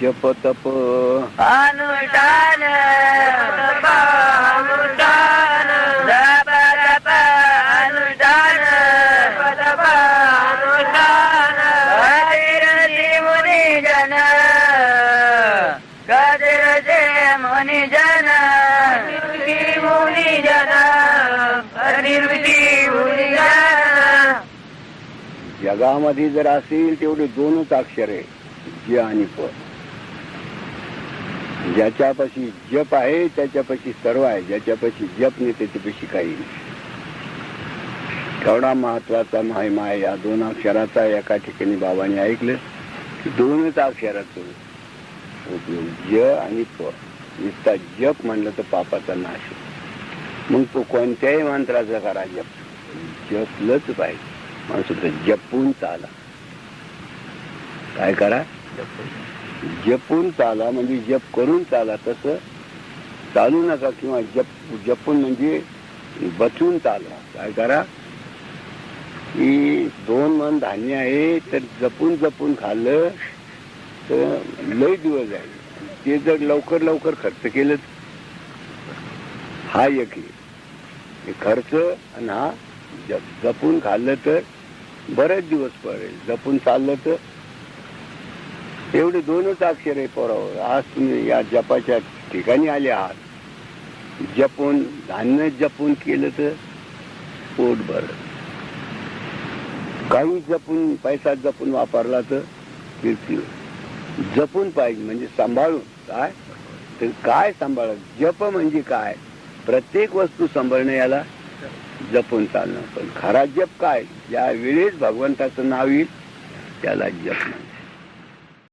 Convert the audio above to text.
जप तप अनुष्ठान तप अनुष्ठान जप तप अनुष्ठान जप तप अनुष्ठान कधिरथी मुनि जन कधिरथे मुनि जन जगामध्ये जर असेल तेवढे दोनच अक्षर आहे ज आणि प. ज्याच्यापाशी जप आहे त्याच्यापाशी सर्व आहे ज्याच्यापाशी जप नाही त्याच्यापाशी काही नाही. केवढा महत्त्वाचा महिमा आहे या दोन अक्षराचा एका ठिकाणी बाबांनी ऐकलं की दोनच अक्षराचं उपयोग ज आणि प. नुसता जप म्हणलं तर पापाचा नाश मग तो कोणत्याही मंत्राचा करा जप. जपलंच पाहिजे. माणूस जपून चाला. काय करा? जपून चाला म्हणजे जप करून चाला तसं चालू नका किंवा जप जपून म्हणजे बचून चाला. काय करा? की दोन मन धान्य आहे तर जपून जपून खाल्लं तर लय दिवस जाईल. ते जर लवकर लवकर खर्च केलं हा एक हे खर्च आणि हा जप. जपून खाल्लं तर बरेच दिवस पडेल. जपून चाललं तर. एवढे दोनच अक्षर आहे पोरावर. आज तुम्ही या जपाच्या ठिकाणी आले आहात. जपून धान्य जपून केलं तर पोट भर काही जपून पैसा जपून वापरला तर कीर्ती जपून पाहिजे म्हणजे सांभाळून. काय? तर काय सांभाळ जप म्हणजे काय? प्रत्येक वस्तू सांभाळणं याला जपून चालणं. पण खरा जप काय? ज्या वेळेस भगवंताचं नाव येईल त्याला जप म्हणतात.